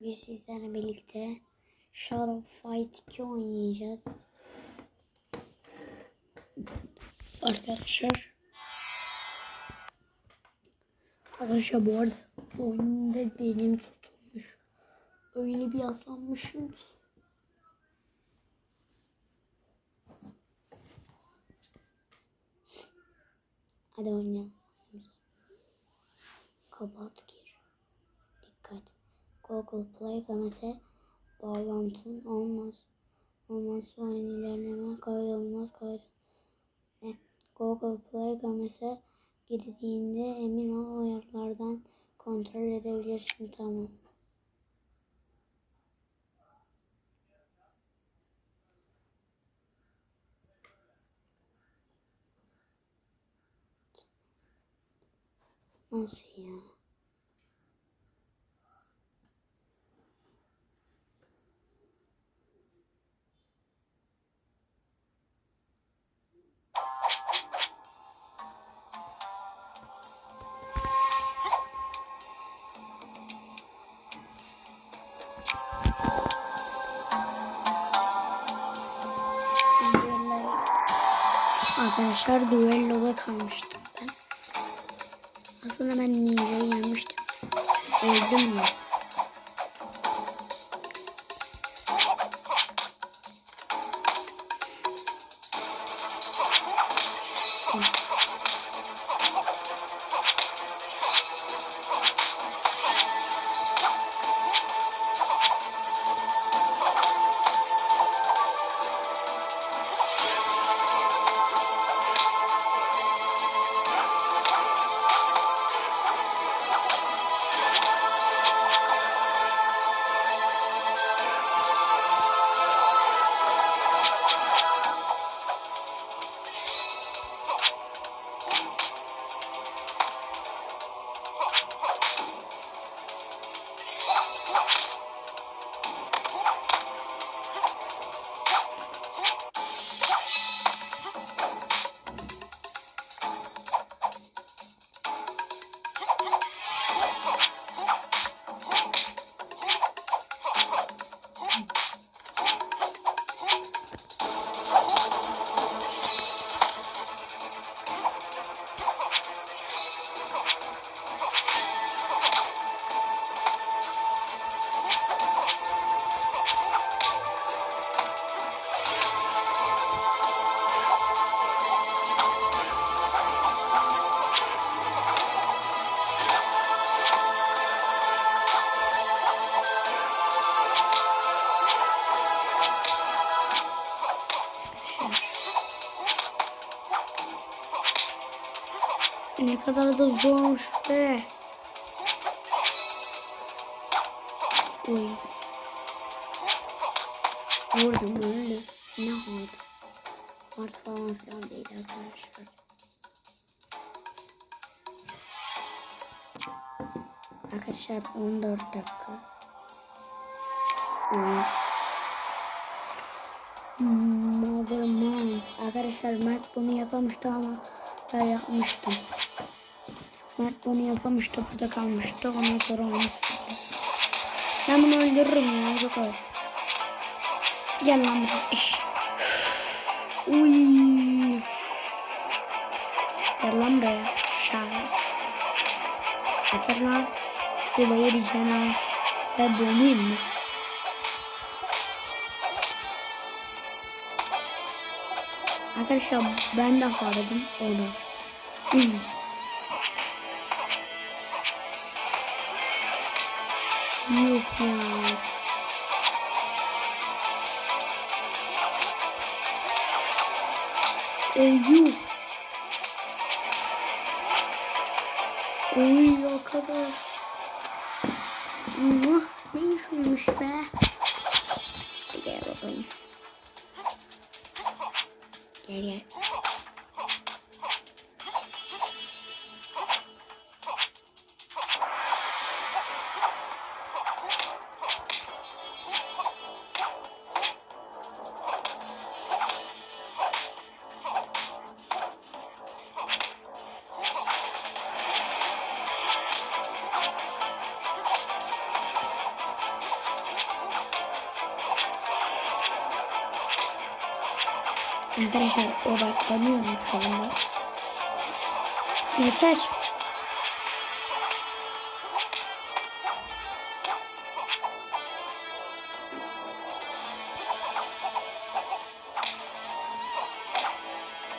Bugün sizlerle birlikte Shadow Fight 2 oynayacağız. Arkadaşlar. Arkadaşlar bu arada oyunda benim tutulmuş. Öyle bir yaslanmışım ki. Hadi oynayalım. Kapat gir. Dikkat. Google Play kamese bağlantın olmaz. Olmazsa oyun ilerleme kaydolmaz. Ne? Google Play kamese girdiğinde emin ol ayarlardan kontrol edebilirsin tamam. Nasıl ya? Arkadaşlar duelloda kalmıştım ben. Aslında ben ninja'yı yenmiştim. Öldüm ya. Ne kadar da zormuş be. Oy. Vurdum öldü. Ne oldu? Mart falan filan değil arkadaşlar. Arkadaşlar 14 dakika. Mother mom. Arkadaşlar Mert bunu yapamıştı ama ben yapmıştım. Mert bunu yapamıştı burada kalmıştı. Ondan sonra onu sildi. Ben bunu öldürürüm ya. Çok kolay. Gel lan buraya. İş. Uy. Gel lan buraya. Şahane. Yeter lan. Subayı ha. Ya döneyim mi? Arkadaşlar ben de aradım onu. Yok ya. E, yuh. Oy o kadar. Ne işmiş be. Gel bakalım. Gel gel. Arkadaşlar odaklanıyorum şu anda. Yeter.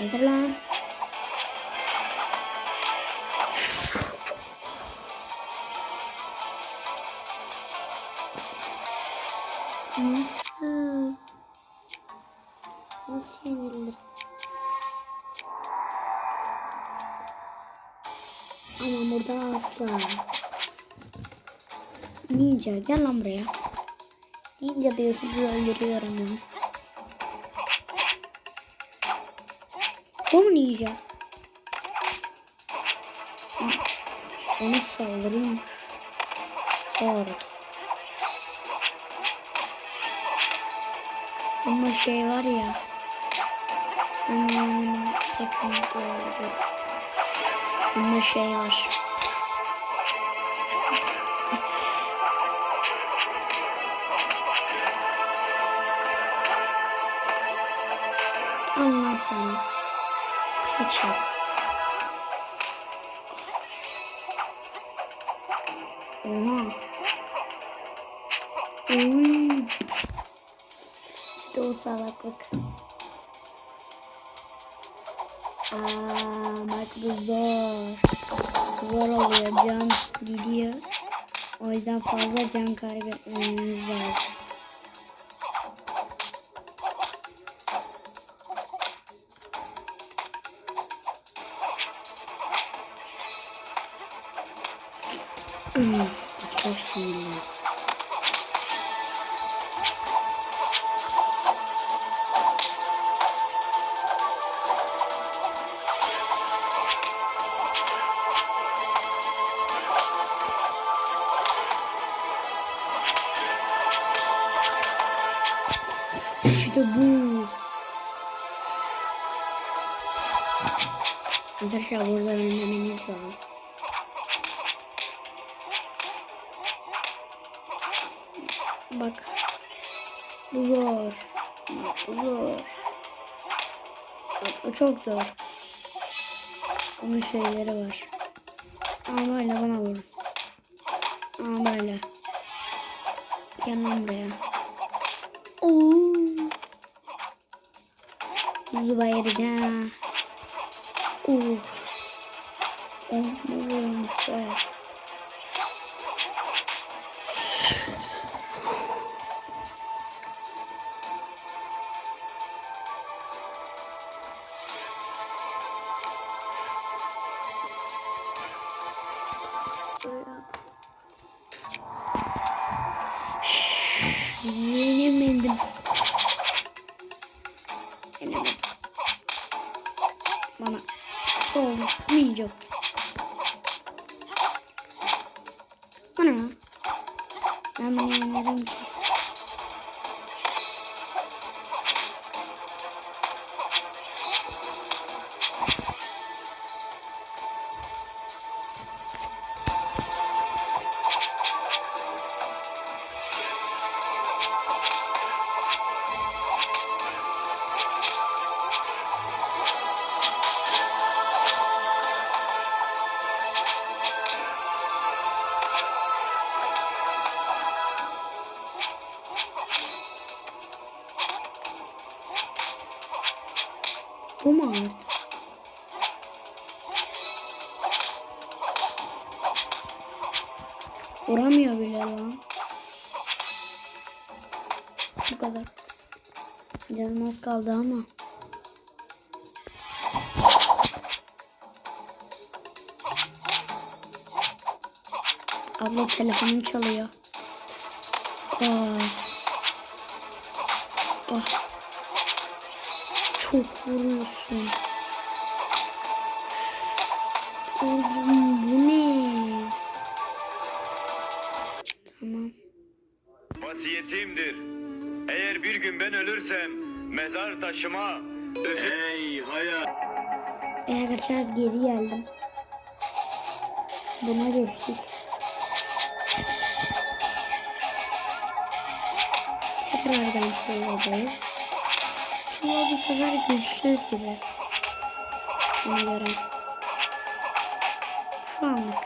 Yeter lan. Nasıl? Ninja gel lan buraya. Ninja diyorsun diye öldürüyorum onu. Bu mu ninja? Ona saldırayım. Doğru. Ama şey var ya. Hmm. Bunda şey var. Allah sana. Headshot. Oha. Uy. İşte o salaklık. Aa, maç bu zor. Zor oluyor. Can gidiyor. O yüzden fazla can kaybetmemiz lazım. Sinirli. İşte bu. Arkadaşlar burada önlemeniz lazım. Bak. Bu zor. Bu zor. Bak bu çok zor. Bunun şeyleri var. Ama böyle bana vurun. Ama böyle. Lan buraya. Oo. Buzu bayıracağım. Uf. Oh, ne vurmuş be. Ben Bu mu ağırdı? Vuramıyor bile lan. Bu kadar. Canım az kaldı ama. Abla telefonum çalıyor. Aa. Ah. Çok vuruyorsun. Oğlum bu ne? Tamam. Vasiyetimdir. Eğer bir gün ben ölürsem mezar taşıma özür... Ey hayat! E arkadaşlar geri geldim. Buna geçtik. Tekrardan tuğladayız. Bu bu sefer güçsüz gibi. Buna göre. Şu anlık.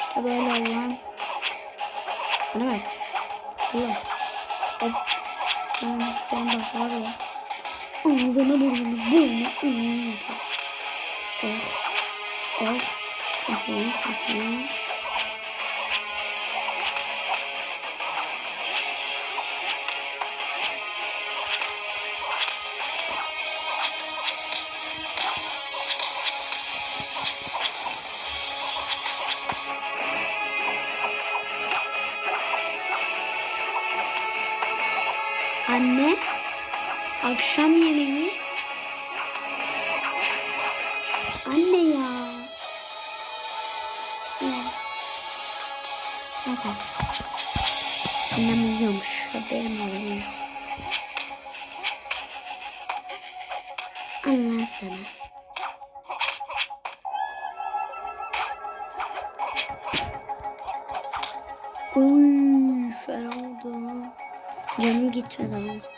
İşte böyle olan. Bana bak. Ulan. Hop. Ben şu anda var ya. Ağzına burnunu burnunu ünlü yapar. Oh. Oh. Kafayı kafayı. Anne, akşam yemeği. Anne ya. Neyse. Annem uyuyormuş. Haberim haberim yok. Allah sana. Uy, fena oldu. Canım gitmedi ama.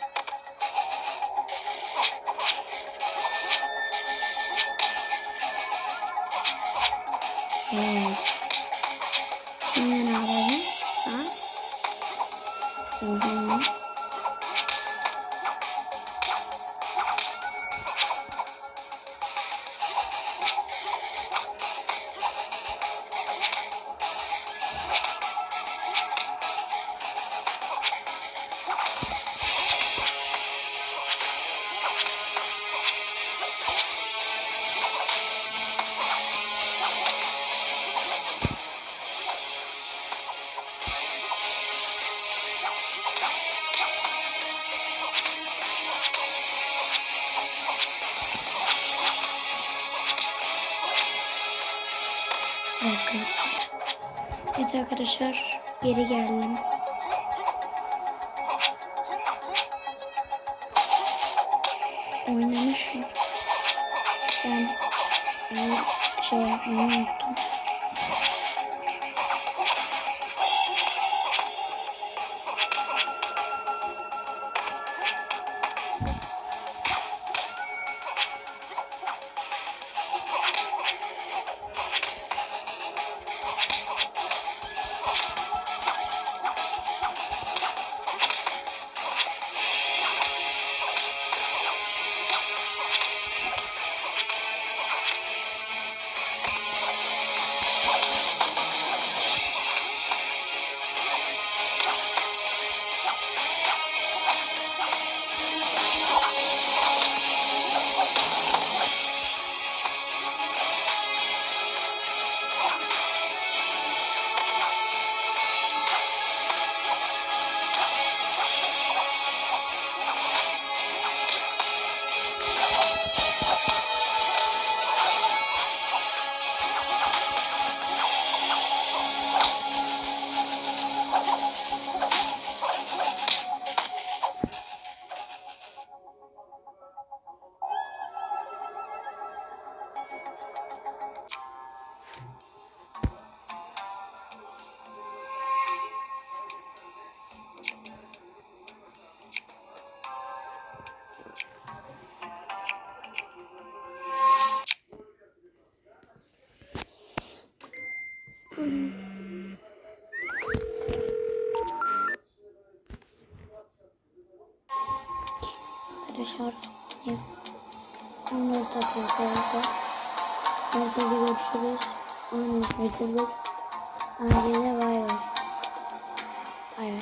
Evet arkadaşlar geri geldim. Oynamışım. Yani şey yapmayı unuttum. Arkadaşlar 14 dakika oldu. Herkese görüşürüz. Oyunu bitirdik. Herkese bay bay. Bay bay.